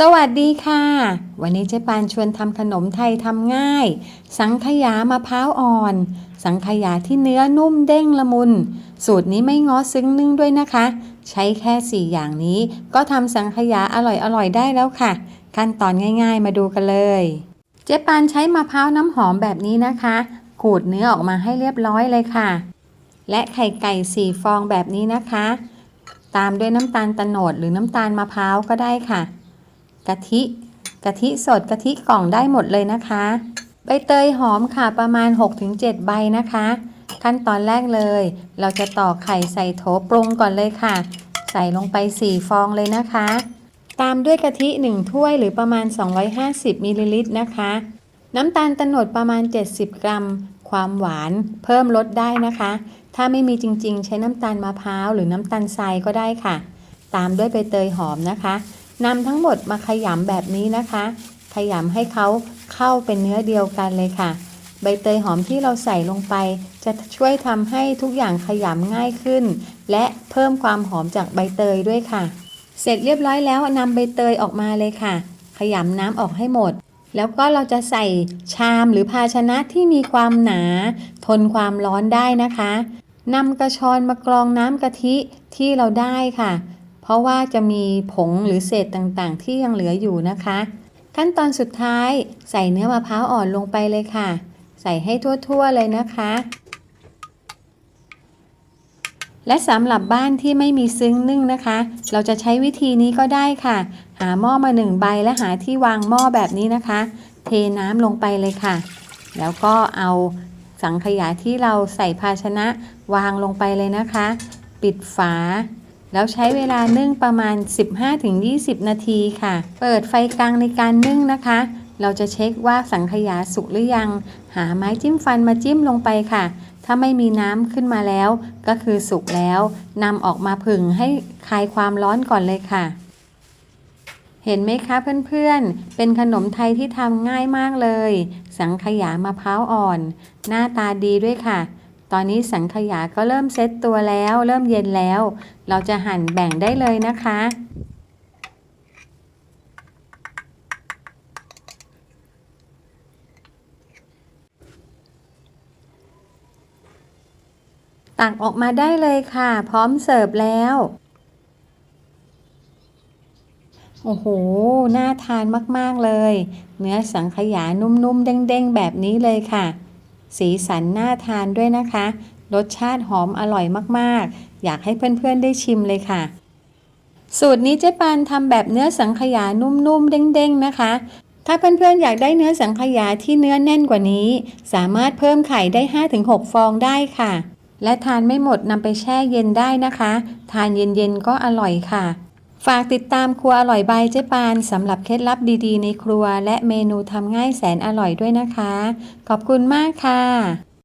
สวัสดีค่ะ วันนี้เจ๊ปานชวนทำขนมไทยทำง่าย สังขยามะพร้าวอ่อน สังขยาที่เนื้อนุ่มเด้งละมุน สูตรนี้ไม่ง้อซึ้งนึ่งด้วยนะคะ ใช้แค่ 4 อย่างนี้ ก็ทำสังขยาอร่อยๆ ได้แล้วค่ะ ขั้นตอนง่ายๆ มาดูกันเลย เจ๊ปานใช้มะพร้าวน้ำหอมแบบนี้นะคะ ขูดเนื้อออกมาให้เรียบร้อยเลยค่ะ และไข่ไก่สี่ฟองแบบนี้นะคะ ตามด้วยน้ำตาลตะโนดหรือน้ำตาลมะพร้าวก็ได้ค่ะ กะทิกะทิสดกะทิกล่องได้หมดเลยนะคะ ใบเตยหอมค่ะประมาณ 6-7 ใบนะคะ ขั้นตอนแรกเลย เราจะตอกไข่ใส่โถปรุงก่อนเลยค่ะ ใส่ลงไป 4 ฟองเลยนะคะ ตามด้วยกะทิ 1 ถ้วยหรือประมาณ 250มิลลิลิตรนะคะ น้ำตาลตะโนดประมาณ 70 กรัม ความหวานเพิ่มลดได้นะคะ ถ้าไม่มีจริงๆ ใช้น้ำตาลมะพร้าวหรือน้ำตาลทรายก็ได้ค่ะ ตามด้วยใบเตยหอมนะคะ นำทั้งหมดมาขยำแบบนี้นะคะ ขยำให้เขาเข้าเป็นเนื้อเดียวกันเลยค่ะ ใบเตยหอมที่เราใส่ลงไป จะช่วยทำให้ทุกอย่างขยำง่ายขึ้น และเพิ่มความหอมจากใบเตยด้วยค่ะ เสร็จเรียบร้อยแล้วนำใบเตยออกมาเลยค่ะ ขยำน้ำออกให้หมดแล้วก็เราจะใส่ชามหรือภาชนะที่มีความหนา ทนความร้อนได้นะคะนำกระชอนมากรองน้ำกะทิที่เราได้ค่ะ เพราะว่าจะมีผงหรือเศษต่างๆ ที่ยังเหลืออยู่นะคะ ขั้นตอนสุดท้ายใส่เนื้อมะพร้าวอ่อนลงไปเลยค่ะ ใส่ให้ทั่วๆเลยนะคะ และสำหรับบ้านที่ไม่มีซึ้งนึ่งนะคะ เราจะใช้วิธีนี้ก็ได้ค่ะ หาหม้อมาหนึ่งใบและหาที่วางหม้อแบบนี้นะคะ เทน้ำลงไปเลยค่ะ แล้วก็เอาสังขยาที่เราใส่ภาชนะวางลงไปเลยนะคะ ปิดฝา แล้วใช้เวลานึ่งประมาณ 15-20 นาทีค่ะ เปิดไฟกลางในการนึ่งนะคะ เราจะเช็คว่าสังขยาสุกหรือยัง หาไม้จิ้มฟันมาจิ้มลงไปค่ะ ถ้าไม่มีน้ำขึ้นมาแล้ว ก็คือสุกแล้วนำออกมาผึ่งให้คลายความร้อนก่อนเลยค่ะ เห็นไหมคะเพื่อนๆ เป็นขนมไทยที่ทำง่ายมากเลย สังขยามะพร้าวอ่อน หน้าตาดีด้วยค่ะ ตอนนี้สังขยาก็เริ่มเซ็ตตัวแล้ว เริ่มเย็นแล้ว เราจะหั่นแบ่งได้เลยนะคะ ตักออกมาได้เลยค่ะ พร้อมเสิร์ฟแล้วโอ้โห น่าทานมาก ๆ เลย เนื้อสังขยานุ่ม ๆ เด้ง ๆ แบบนี้เลยค่ะ สีสันน่าทานด้วยนะคะ รสชาติหอมอร่อยมากๆ อยากให้เพื่อนๆได้ชิมเลยค่ะ สูตรนี้เจ๊ปานทำแบบเนื้อสังขยานุ่มๆ เด้งๆ นะคะ ถ้าเพื่อนๆ อยากได้เนื้อสังขยาที่เนื้อแน่นกว่านี้ สามารถเพิ่มไข่ได้ 5-6 ฟองได้ค่ะ และทานไม่หมดนำไปแช่เย็นได้นะคะ ทานเย็นๆ ก็อร่อยค่ะ ฝากติดตามครัวอร่อยบายเจ๊ปานสำหรับเคล็ดลับดีๆ ในครัว และเมนูทำง่ายแสนอร่อยด้วยนะคะ ขอบคุณมากค่ะ